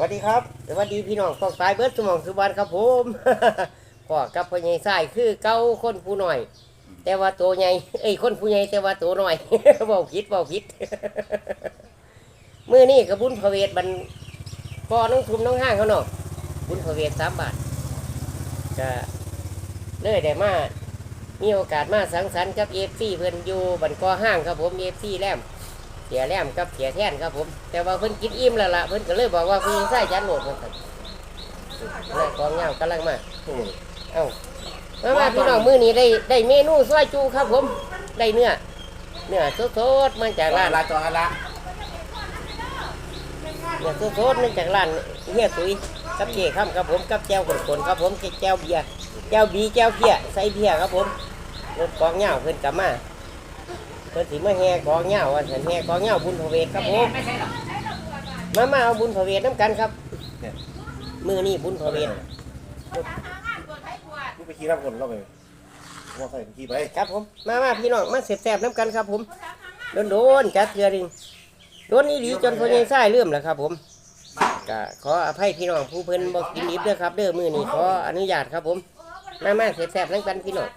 วัสดีครับสวัสดีพี่น้องฟองสายเบิร์ดสมองสุบานครับผมพ่อกับพ่อใหญ่สายคือเก้าคนผู้น้อย แต่ว่าตัวใหญ่เอ้ยคนผู้ใหญ่แต่ว่าตัวน้อยเบาผิดเบาผิดมื่อนี้กับบุญพระเวทบันพ่อน้องทุมน้องห้างเขาเนาะบุญพระเวทสามบาทก็เลยได้มามีโอกาสมาสังสรรค์กับเอฟซีเพิ่อนอยู่บันกอห้างครับผมเอฟซีแลม เสียแลมกับเสียแท่นครับผม แต่ว่าเพิ่นกินอิ่มแล้วล่ะเพิ่นก็เลยบอกว่าเพิ่นใส่จานโหลดเพิ่นครับนายกองเงากำลังมาเอ้ามามาพี่น้องมื้อนี้ได้ได้เมนูซอยจูครับผม ได้เนื้อเนื้อสดๆมาจากร้านละจอละเนื้อสดๆมาจากร้านเฮียตุ้ยกับเจข้ามครับผมกับแจ่วขนๆครับผมแจ่วเบียร์แจ่วบีแจ่วเพียใส่เบียร์ครับผมรถกองเงาเพิ่นกลับมา เพิ่นสิมาแห่กองเงาว่าเพิ่นแห่กองเงาบุญพระเวทครับผมไม่ใช่หรอกมามาเอาบุญพระเวทน้ำกันครับมือนี่บุญพระเวทกูไปขี่รับคนเราไปว่าใส่ขี่ไปครับผมมามาพี่น้องมาเสร็จแสบๆน้ำกันครับ ผมโดนโดนๆจัดเทือริงโดนนี่ดีจนพอยังไส้เริ่มแล้วครับ ผมก็ขออภัยพี่น้องผู้เพิ่นบอกกินดิบเด้อครับเด้อมือนี่ขออนุญาตครับผมมามาเสร็จแสบๆน้ำกันพี่น้อง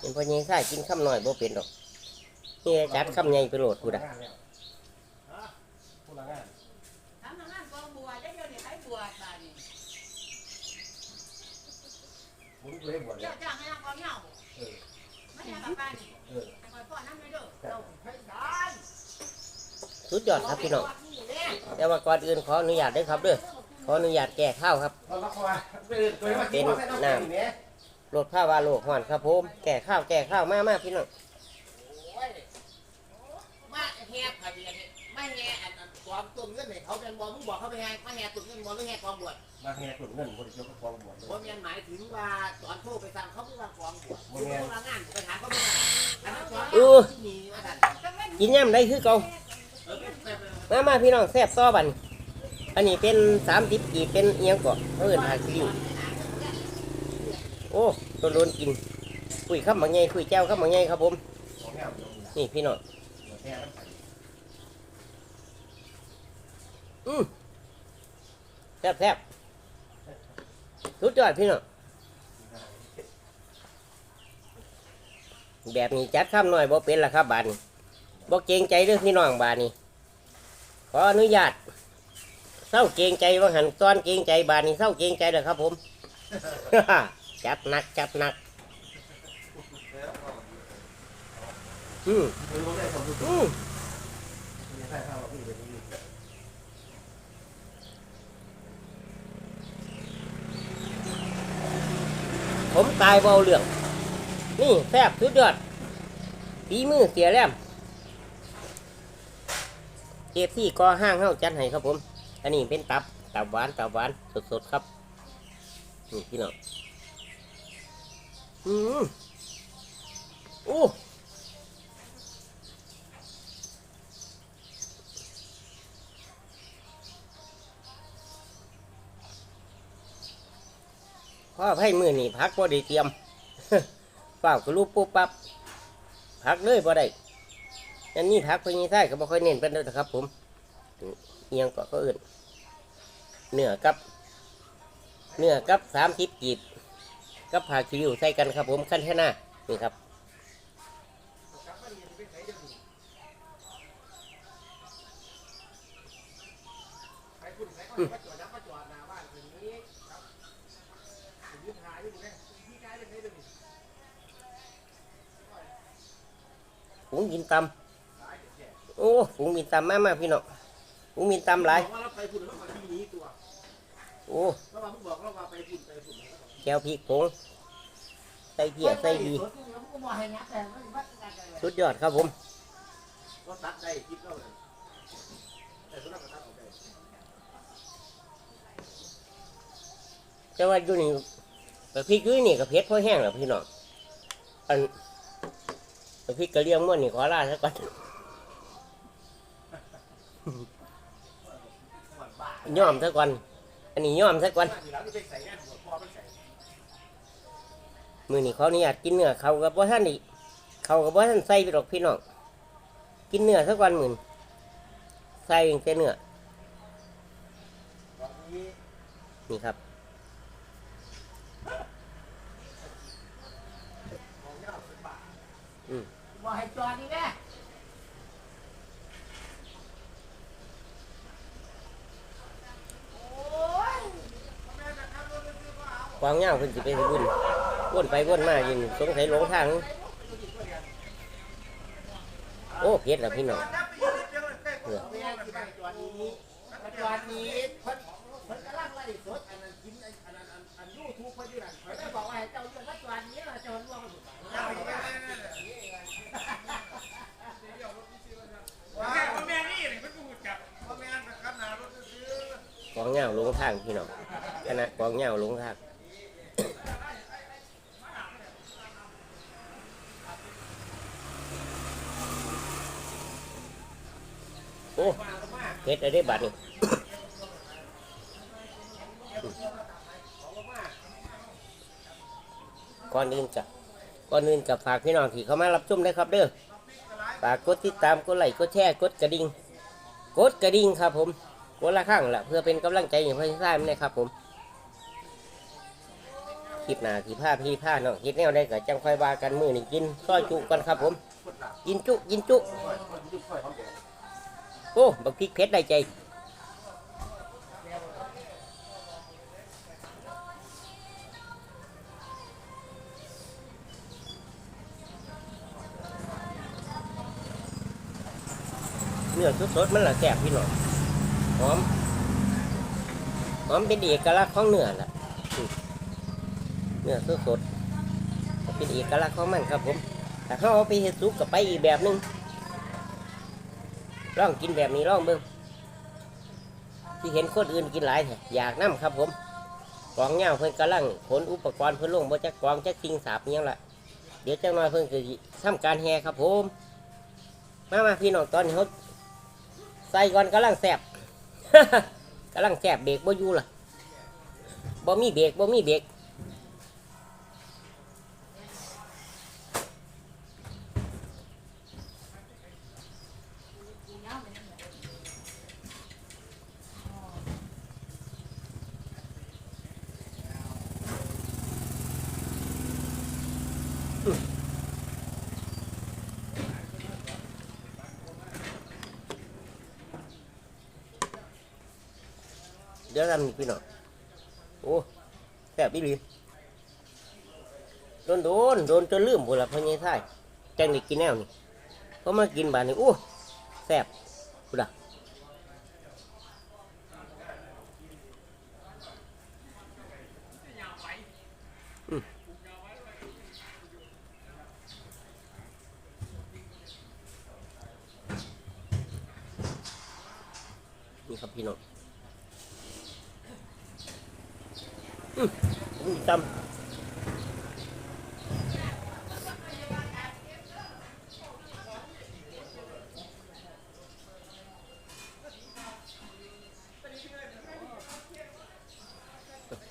เป็นพอยังไส้กินคำหน่อยบ่เป็นดอก นี่จัดคำใหญ่ไปโหลดกูดะผมเคยบวชเลยสุดยอดครับพี่น้องแต่ว่าก่อนอื่นขออนุญาตด้อครับเด้อขออนุญาตแก้ข้าวครับ เป็นน้ำโหลดข้าววาโลกหอนครับผม แก่ข้าวแก่ข้าวมากมากพี่น้อง มา แห่พะเบียนมาแห่อันนั้นกองตุ่มเงินให้เขาเป็นบ่มึงบอกเขาไปแห่มาแห่ตุ่มเงินบ่หรือแห่กองบวชมาแห่กลุ่มเงินบริจาคกองบวชเลบ่ยแม่นหมายถึงว่าตอนโทรไปสั่งเขาเพิ่งว่ากองบวชบ่แม่นว่างานไปถามเขาไม่ได้อันนั้นกองที่มีว่าซั่นกินย่ำได้คือเก่ามามาพี่น้องแซ่บต่อบันอันนี้เป็นสามดิบกีเป็นเอียงเกาะเพื่อนหาคิวโอ้ตัวโดนกินคุยข้ามบางไงคุยแจ้วข้ามบางไงครับผม ของแง่นี่พี่น้องแห่น้ำใส อืมแซ่บแซ่บสุดยอดพี่น้องแบบนี้จัดข้ามหน่อยบ่เป็นละครับบานนี้บ่เกรงใจเรื่องพี่น้องบานนี้ขออนุญาตเศร้าเกรงใจว่าหันตอนเกรงใจบานนี้เศร้าเกรงใจเลยครับ ผม จัดหนักจัดหนักอืมคือรู้ได้ความรู้สึก อืม ไม่ใช่ข้าวพี่เป็นนี่ ผมตายเบาเรื่อง นี่แซ่บสุดยอดปีมือเสียแล้มเอฟซี่ก็ห้างเข้าจัดให้ครับผม อันนี้เป็นตับ ตับหวานตับหวานสดๆครับ นี่พี่น้อง อืมโอ้ พ่อไพ่มือนี่พักบ่ได้เตรียมเปล่ากระลูกปุ๊บปั๊บพักเลยบ่ได้อันนี้พักเพิ่นยังใช่ก็บ่ค่อยเน้นเป็นเด้อครับ ผมเอียงก็ก็อื่นเนื้อกับ เนื้อกับสามสิบกีบกับผักคิวใส่กันครับ ผมขั้นแค่หน้านี่ครับ ฝูงกินตำโอ้ฝูงกินตำมากมากๆพี่น้องฝูงกินตำหลายบอกว่าเราไปพุ่นเราไปที่นี้ตัวโอ้แล้วว่ามึงบอกเราว่าไปพุ่นไปพุ่นแก้วพริกผงใส่เกียใส่ดีสุดยอดครับผมก็ตัดได้คิดเราเลยแต่สุนัขก็ตัดออกได้แต่ว่าอยู่นี่แต่พริกอยู่นี่กับเผ็ดพอแห้งแล้วพี่น้องอัน แต่พริกระเลียงม้วนนี่ขอลาซะก่อนย่อมซะก่อน อันนี้ย่อมซะก่อนทีหลังจะไปใส่งานหัวพ่อมันใส่มือนี่เขานี่อยากกินเนื้อเขากับว่าท่านนี่เขากับว่าท่านใส่ไปหรอกพี่น้องกินเนื้อสักวันหมื่นใส่แต่เนื้อนี่ครับ ของเงาเป็นบาท บอกให้จอดนี่แม่โอ้ยกวางเงาเพิ่นสิไปบุญวนไปวนมาอยู่นี่สงสัยหลงทาง โอ้เฮ็ดแล้วพี่น้องแม่ที่ไปจอดนี้มาจอดนี้เพิ่นเพิ่นกำลังไล่สดอันนั้นกินอันอันนั้นอันอันยูทูบเพิ่นอยู่นั่นเพิ่นได้บอกว่าให้เจ้าเรื่องมาจอดนี้ล่ะเจ้าร่วงมาสุด ว่าแม่นี่นี่มันกูจับว่าแม่นขับหนารถซื้อก วางเงาลงทางพี่น้องคณะกวางเงาลงทางโอ้เฮ็ดอะไรได้บัดนี่ก่อนอื่นกับก่อนอื่นกับฝากพี่น้องที่เข้ามารับชมนะครับเด้อฝากกดติดตามกดไลค์กดแชร์กดกระดิ่งกดกระดิ่งครับผม กดละครั้งละเพื่อเป็นกำลังใจให้เพื่อนท่านนะครับผมคลิปหนาที่ผ้าพี่ผ้าน้องคิดแนวได้ก็จังค่อยว่ากันมือนี่กินซอยจุกันครับ ผมกินจุกินจุโอ้บักพริกเผ็ดได้ใจเนื้อสดๆมันละแซ่บพี่หน้อง หอมหอมเป็นเอกลักษณ์ของเนื้อล่ะเนื้อสดๆเป็นเอกลักษณ์ของมันครับผมแต่เขาเอาไปเห็ดซุปกับไปอีกแบบนึงลองกินแบบนี้ลองเบิ่งที่เห็นคนอื่นกินหลายอยากนํครับผมกองเงาเพิ่นกำลังขนอุปกรณ์เพิ่นลงบ่จักกองจักสิงสาบอิหยังละเดี๋ยวจังน้อยเพิ่นก็สิทำการแห่ครับผมมามาพี่น้องตอนนี้เขาใส่ก่อนกำลังแสบ กำลังแสบเบรกบ่อยู่ล่ะบ่มีเบรกบ่มีเบรก ดี๋ยวทำนี่พี่น้องโอ้แสบอีหลีโดนโดนโดนจนลืมหมดละพ่อใหญ่ไท่ายจังได้กินแนวนี่พอมากินบานนี้โอ้แสบพุดะอืมนี่ครับพี่น้อง อืม จำ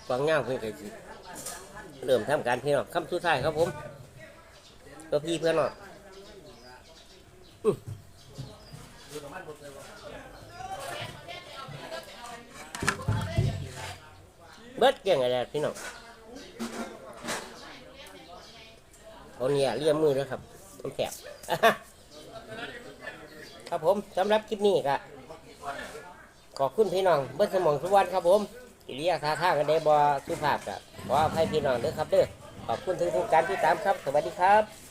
ฟังเงามเพื่อนกันสิเริ่มทำการพี่น้องคำสุดท้ายครับผมตัวพี่เพื่อนนาะอื้อ เบิดเกี่ยงอะไรพี่น้องคนนี้เลี่ยมมือด้วครับต้องแสบครับผมสำหรับคลิปนี้ก็ขอบคุณพี่น้องเบิ้ลสมองสุวรรณครับผมอิริยาท่าทางกันได้บอสุภาพกับขออภัยพี่น้องด้วยครับเด้อขอบคุณทุกๆการที่ตามครับ สวัสดีครับ